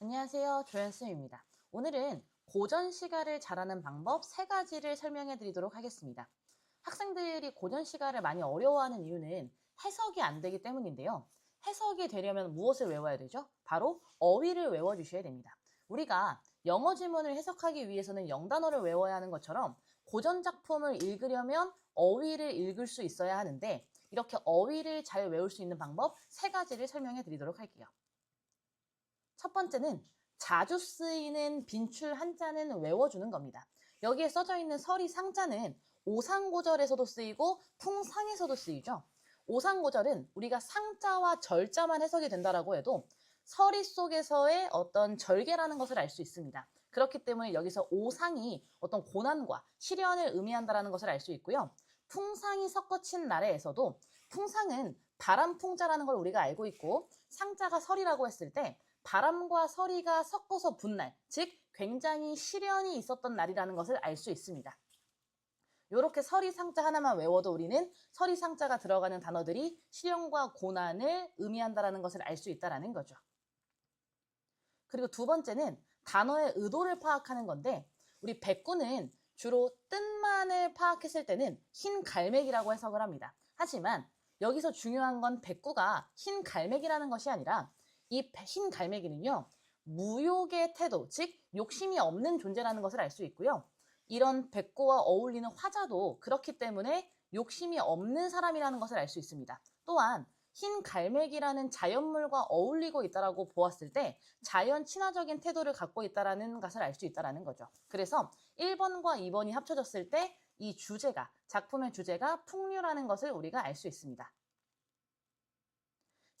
안녕하세요. 조현수입니다. 오늘은 고전 시가를 잘하는 방법 세 가지를 설명해 드리도록 하겠습니다. 학생들이 고전 시가를 많이 어려워하는 이유는 해석이 안 되기 때문인데요. 해석이 되려면 무엇을 외워야 되죠? 바로 어휘를 외워 주셔야 됩니다. 우리가 영어 지문을 해석하기 위해서는 영단어를 외워야 하는 것처럼 고전 작품을 읽으려면 어휘를 읽을 수 있어야 하는데 이렇게 어휘를 잘 외울 수 있는 방법 세 가지를 설명해 드리도록 할게요. 첫 번째는 자주 쓰이는 빈출 한자는 외워주는 겁니다. 여기에 써져 있는 서리 상자는 오상고절에서도 쓰이고 풍상에서도 쓰이죠. 오상고절은 우리가 상자와 절자만 해석이 된다라고 해도 서리 속에서의 어떤 절개라는 것을 알 수 있습니다. 그렇기 때문에 여기서 오상이 어떤 고난과 시련을 의미한다라는 것을 알 수 있고요. 풍상이 섞어친 나라에서도 풍상은 바람풍자라는 걸 우리가 알고 있고 상자가 설이라고 했을 때 바람과 서리가 섞어서 분 날, 즉 굉장히 시련이 있었던 날이라는 것을 알 수 있습니다. 이렇게 서리 상자 하나만 외워도 우리는 서리 상자가 들어가는 단어들이 시련과 고난을 의미한다라는 것을 알 수 있다라는 거죠. 그리고 두 번째는 단어의 의도를 파악하는 건데 우리 백구는 주로 뜻만을 파악했을 때는 흰 갈매기라고 해석을 합니다. 하지만 여기서 중요한 건 백구가 흰 갈매기라는 것이 아니라 이 흰 갈매기는요, 무욕의 태도, 즉, 욕심이 없는 존재라는 것을 알 수 있고요. 이런 백구와 어울리는 화자도 그렇기 때문에 욕심이 없는 사람이라는 것을 알 수 있습니다. 또한, 흰 갈매기라는 자연물과 어울리고 있다라고 보았을 때 자연 친화적인 태도를 갖고 있다라는 것을 알 수 있다라는 거죠. 그래서 1번과 2번이 합쳐졌을 때 이 주제가 작품의 주제가 풍류라는 것을 우리가 알 수 있습니다.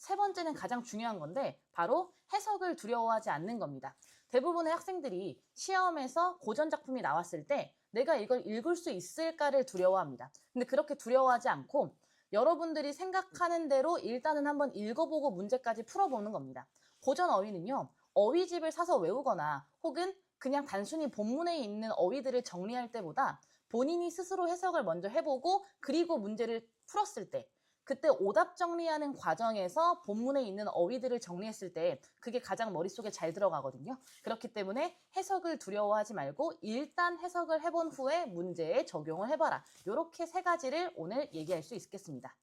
세 번째는 가장 중요한 건데 바로 해석을 두려워하지 않는 겁니다. 대부분의 학생들이 시험에서 고전 작품이 나왔을 때 내가 이걸 읽을 수 있을까를 두려워합니다. 근데 그렇게 두려워하지 않고 여러분들이 생각하는 대로 일단은 한번 읽어보고 문제까지 풀어보는 겁니다. 고전 어휘는요, 어휘집을 사서 외우거나 혹은 그냥 단순히 본문에 있는 어휘들을 정리할 때보다 본인이 스스로 해석을 먼저 해보고 그리고 문제를 풀었을 때 그때 오답 정리하는 과정에서 본문에 있는 어휘들을 정리했을 때 그게 가장 머릿속에 잘 들어가거든요. 그렇기 때문에 해석을 두려워하지 말고 일단 해석을 해본 후에 문제에 적용을 해봐라. 이렇게 세 가지를 오늘 얘기할 수 있겠습니다.